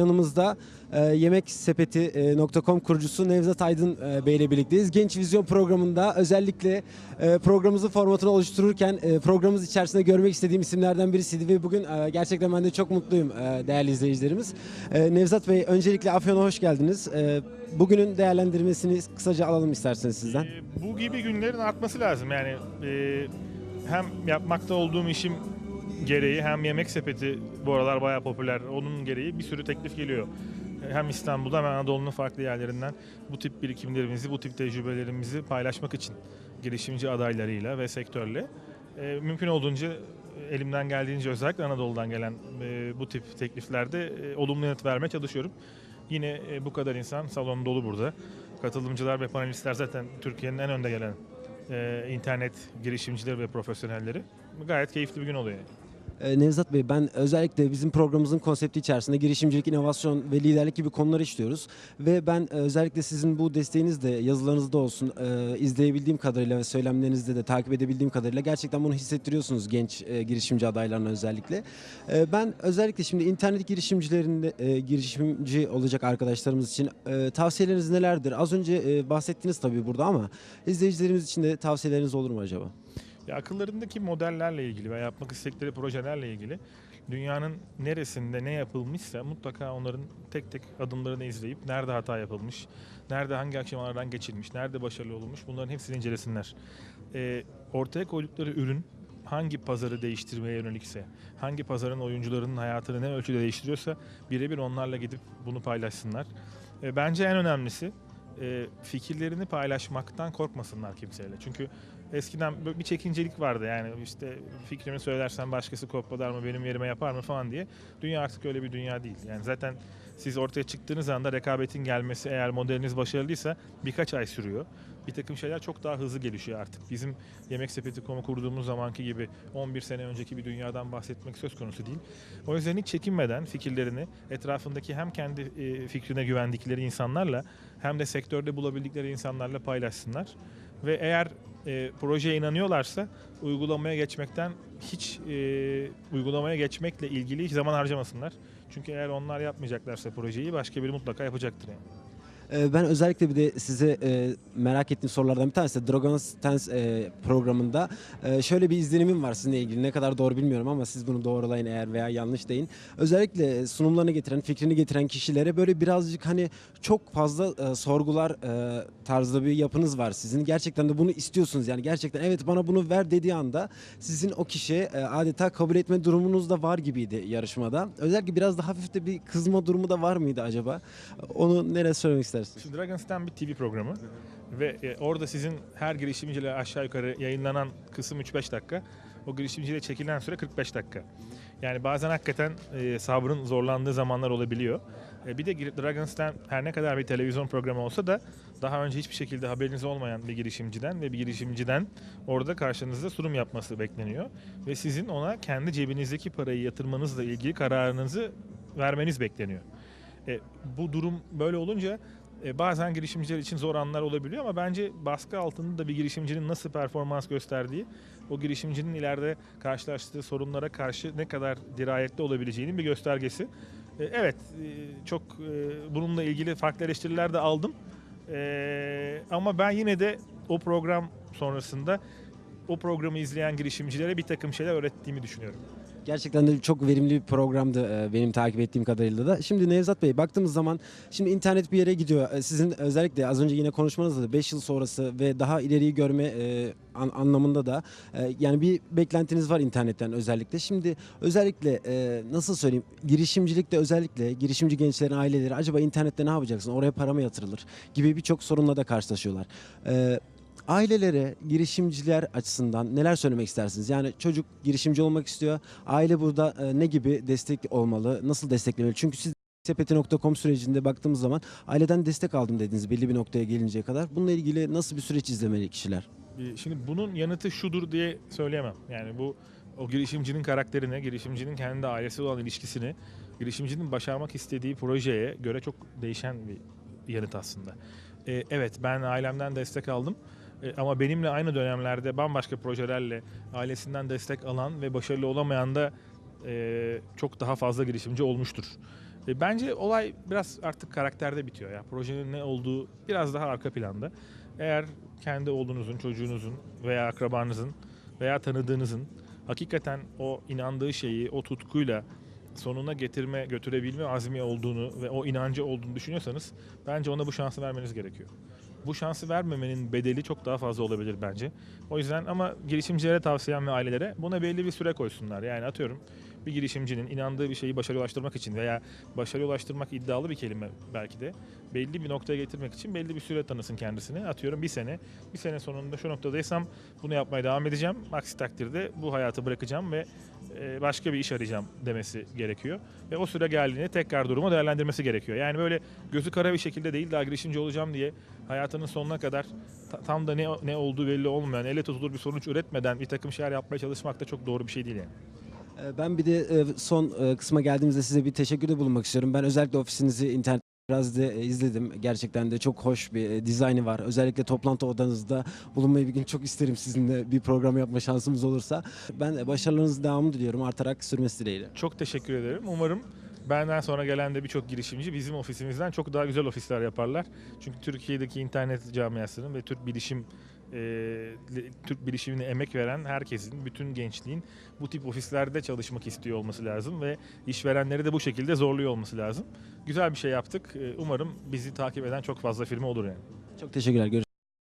Yanımızda e, yemeksepeti.com kurucusu Nevzat Aydın e, Bey ile birlikteyiz. Genç Vizyon programında özellikle e, programımızın formatını oluştururken e, programımız içerisinde görmek istediğim isimlerden birisiydi ve bugün e, gerçekten ben de çok mutluyum e, değerli izleyicilerimiz. E, Nevzat Bey öncelikle Afyon'a hoş geldiniz. E, bugünün değerlendirmesini kısaca alalım isterseniz sizden. Ee, bu gibi günlerin artması lazım. Yani e, hem yapmakta olduğum işim gereği hem yemek sepeti bu aralar bayağı popüler. Onun gereği bir sürü teklif geliyor. Hem İstanbul'da hem Anadolu'nun farklı yerlerinden bu tip birikimlerimizi, bu tip tecrübelerimizi paylaşmak için girişimci adaylarıyla ve sektörle e, mümkün olduğunca elimden geldiğince özellikle Anadolu'dan gelen e, bu tip tekliflerde e, olumlu yanıt vermeye çalışıyorum. Yine e, bu kadar insan salon dolu burada. Katılımcılar ve panelistler zaten Türkiye'nin en önde gelen e, internet girişimcileri ve profesyonelleri. Gayet keyifli bir gün oluyor. yani. E, Nevzat Bey ben özellikle bizim programımızın konsepti içerisinde girişimcilik, inovasyon ve liderlik gibi konular işliyoruz. Ve ben e, özellikle sizin bu desteğiniz de yazılarınızda olsun e, izleyebildiğim kadarıyla ve söylemlerinizde de takip edebildiğim kadarıyla gerçekten bunu hissettiriyorsunuz genç e, girişimci adaylarına özellikle. Ben özellikle şimdi internet girişimcilerinde girişimci olacak arkadaşlarımız için tavsiyeleriniz nelerdir? Az önce bahsettiniz tabii burada ama izleyicilerimiz için de tavsiyeleriniz olur mu acaba? Ya akıllarındaki modellerle ilgili ve yapmak istedikleri projelerle ilgili dünyanın neresinde ne yapılmışsa mutlaka onların tek tek adımlarını izleyip nerede hata yapılmış, nerede hangi aşamalardan geçilmiş, nerede başarılı olmuş bunların hepsini incelesinler. Ee, ortaya koydukları ürün hangi pazarı değiştirmeye yönelikse, hangi pazarın oyuncularının hayatını ne ölçüde değiştiriyorsa birebir onlarla gidip bunu paylaşsınlar. Ee, bence en önemlisi e, fikirlerini paylaşmaktan korkmasınlar kimseyle. Çünkü eskiden bir çekincelik vardı yani işte fikrimi söylersen başkası kopyalar mı benim yerime yapar mı falan diye. Dünya artık öyle bir dünya değil. Yani zaten siz ortaya çıktığınız anda rekabetin gelmesi eğer modeliniz başarılıysa birkaç ay sürüyor. Bir takım şeyler çok daha hızlı gelişiyor artık. Bizim Yemek Sepeti.com'u kurduğumuz zamanki gibi 11 sene önceki bir dünyadan bahsetmek söz konusu değil. O yüzden hiç çekinmeden fikirlerini etrafındaki hem kendi e, fikrine güvendikleri insanlarla hem de sektörde bulabildikleri insanlarla paylaşsınlar. Ve eğer e, projeye inanıyorlarsa uygulamaya geçmekten hiç e, uygulamaya geçmekle ilgili hiç zaman harcamasınlar. Çünkü eğer onlar yapmayacaklarsa projeyi başka biri mutlaka yapacaktır yani. Ee, Ben özellikle bir de size e, merak ettiğim sorulardan bir tanesi de Dragon's Dance e, programında e, şöyle bir izlenimim var sizinle ilgili. Ne kadar doğru bilmiyorum ama siz bunu doğrulayın eğer veya yanlış deyin. Özellikle sunumlarını getiren, fikrini getiren kişilere böyle birazcık hani çok fazla e, sorgular e, tarzda bir yapınız var sizin. Gerçekten de bunu istiyorsunuz yani gerçekten evet bana bunu ver dediği anda sizin o kişiye e, adeta kabul etme durumunuz da var gibiydi yarışmada. Özellikle biraz da hafif de bir kızma durumu da var mıydı acaba? Onu nereye söylemek istersiniz? Şimdi Dragon's Den bir TV programı ve e, orada sizin her girişimciyle aşağı yukarı yayınlanan kısım 3-5 dakika. O girişimciyle çekilen süre 45 dakika. Yani bazen hakikaten e, sabrın zorlandığı zamanlar olabiliyor. E, bir de Gir- Dragon's Den her ne kadar bir televizyon programı olsa da daha önce hiçbir şekilde haberiniz olmayan bir girişimciden ve bir girişimciden orada karşınızda sunum yapması bekleniyor. Ve sizin ona kendi cebinizdeki parayı yatırmanızla ilgili kararınızı vermeniz bekleniyor. E, bu durum böyle olunca e, bazen girişimciler için zor anlar olabiliyor ama bence baskı altında da bir girişimcinin nasıl performans gösterdiği, o girişimcinin ileride karşılaştığı sorunlara karşı ne kadar dirayetli olabileceğinin bir göstergesi. E, evet, e, çok bununla ilgili farklı eleştiriler de aldım. Ama ben yine de o program sonrasında o programı izleyen girişimcilere bir takım şeyler öğrettiğimi düşünüyorum. Gerçekten de çok verimli bir programdı e, benim takip ettiğim kadarıyla da. Şimdi Nevzat Bey baktığımız zaman şimdi internet bir yere gidiyor. E, Sizin özellikle az önce yine konuşmanızda da 5 yıl sonrası ve daha ileriyi görme e, an- anlamında da yani bir beklentiniz var internetten özellikle. Şimdi özellikle nasıl söyleyeyim girişimcilikte özellikle girişimci gençlerin aileleri acaba internette ne yapacaksın? Oraya para mı yatırılır? Gibi birçok sorunla da karşılaşıyorlar. Ailelere, girişimciler açısından neler söylemek istersiniz? Yani çocuk girişimci olmak istiyor. Aile burada e, ne gibi destek olmalı? Nasıl desteklemeli? Çünkü siz sepeti.com sürecinde baktığımız zaman aileden destek aldım dediniz belli bir noktaya gelinceye kadar. Bununla ilgili nasıl bir süreç izlemeli kişiler? Şimdi bunun yanıtı şudur diye söyleyemem. Yani bu o girişimcinin karakterine, girişimcinin kendi ailesi olan ilişkisini, girişimcinin başarmak istediği projeye göre çok değişen bir yanıt aslında. Ee, evet ben ailemden destek aldım. Ee, ama benimle aynı dönemlerde bambaşka projelerle ailesinden destek alan ve başarılı olamayan da e, çok daha fazla girişimci olmuştur. E, bence olay biraz artık karakterde bitiyor ya. Projenin ne olduğu biraz daha arka planda. Eğer kendi oğlunuzun, çocuğunuzun veya akrabanızın veya tanıdığınızın hakikaten o inandığı şeyi o tutkuyla sonuna getirme, götürebilme azmi olduğunu ve o inancı olduğunu düşünüyorsanız bence ona bu şansı vermeniz gerekiyor. Bu şansı vermemenin bedeli çok daha fazla olabilir bence. O yüzden ama girişimcilere tavsiyem ve ailelere buna belli bir süre koysunlar. Yani atıyorum bir girişimcinin inandığı bir şeyi başarıya ulaştırmak için veya başarıya ulaştırmak iddialı bir kelime belki de belli bir noktaya getirmek için belli bir süre tanısın kendisine. Atıyorum bir sene. Bir sene sonunda şu noktadaysam bunu yapmaya devam edeceğim. Aksi takdirde bu hayatı bırakacağım ve başka bir iş arayacağım demesi gerekiyor. Ve o süre geldiğinde tekrar durumu değerlendirmesi gerekiyor. Yani böyle gözü kara bir şekilde değil daha girişimci olacağım diye hayatının sonuna kadar ta- tam da ne ne olduğu belli olmayan, ele tutulur bir sonuç üretmeden bir takım şeyler yapmaya çalışmak da çok doğru bir şey değil yani. E, Ben bir de e, son e, kısma geldiğimizde size bir teşekkürde bulunmak istiyorum. Ben özellikle ofisinizi internet biraz da e, izledim. Gerçekten de çok hoş bir e, dizaynı var. Özellikle toplantı odanızda bulunmayı bir gün çok isterim sizinle bir program yapma şansımız olursa. Ben e, başarılarınızın devamını diliyorum. Artarak sürmesi dileğiyle. Çok teşekkür ederim. Umarım benden sonra gelen de birçok girişimci bizim ofisimizden çok daha güzel ofisler yaparlar. Çünkü Türkiye'deki internet camiasının ve Türk bilişim e, Türk bilişimine emek veren herkesin, bütün gençliğin bu tip ofislerde çalışmak istiyor olması lazım ve işverenleri de bu şekilde zorluyor olması lazım. Güzel bir şey yaptık. E, Umarım bizi takip eden çok fazla firma olur yani. Çok teşekkürler. Görüşmek